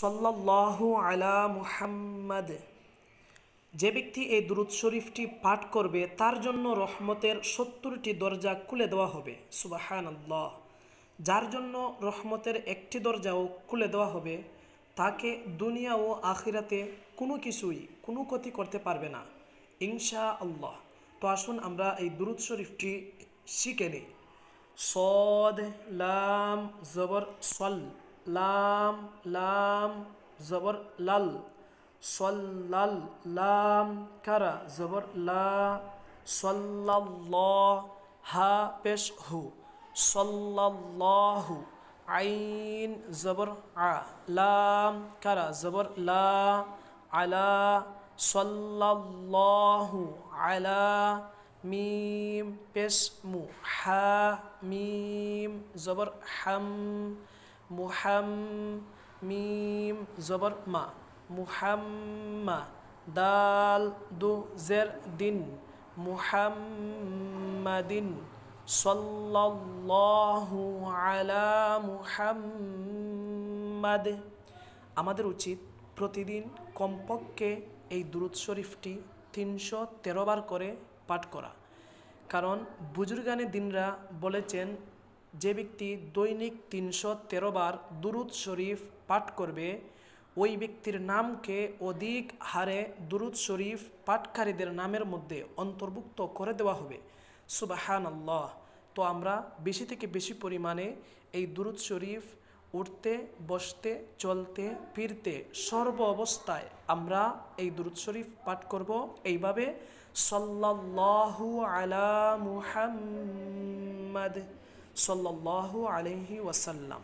সাল্লাল্লাহু আলা মুহাম্মাদ। যে ব্যক্তি এই দুরুদ শরীফটি পাঠ করবে, তার জন্য রহমতের সত্তরটি দরজা খুলে দেওয়া হবে। সুবাহান আল্লাহ যার জন্য রহমতের একটি দরজাও খুলে দেওয়া হবে, তাকে দুনিয়া ও আখিরাতে কোনো কিছুই কোনো ক্ষতি করতে পারবে না। ইনশা আল্লাহ তো আসুন আমরা এই দুরুদ শরীফটি শিখে নিই। সদ, লাম, জবর, সল। লাম লাম, জবর, লাল। সল্লাল, লাম, কারা, জবর, লা। সল্লাল্লাহ, হা, পেশ, হু। সল্লাল্লাহু, আইন, জবর, আ। লাম, কারা, জবর, লা। আলা। সল্লাল্লাহু, আলা। মিম, পেশ, মু, হা, মিম, জবর, হাম। মুহাম মিম জবর মা। মুহাম্মা, দাল দু জের দিন। মুহাম্মাদিন সাল্লাল্লাহু আলা মুহাম্মাদ। আমাদের উচিত প্রতিদিন কমপক্ষে এই দুরুদ শরীফটি তিনশো তেরো বার করে পাঠ করা। কারণ বুজুর্গানে দিনরা বলেছেন যে ব্যক্তি দৈনিক তিনশো তেরো বার দুরুদ শরীফ পাঠ করবে, ওই ব্যক্তির নামকে অধিক হারে দুরুদ শরীফ পাঠকারীদের নামের মধ্যে অন্তর্ভুক্ত করে দেওয়া হবে। সুবাহান আল্লাহ তো আমরা বেশি থেকে বেশি পরিমাণে এই দুরুদ শরীফ উঠতে, বসতে, চলতে, ফিরতে সর্ব অবস্থায় আমরা এই দুরুদ শরীফ পাঠ করব। এইভাবে সাল্লাল্লাহু আলা মুহাম্মাদ صلى الله عليه وسلم.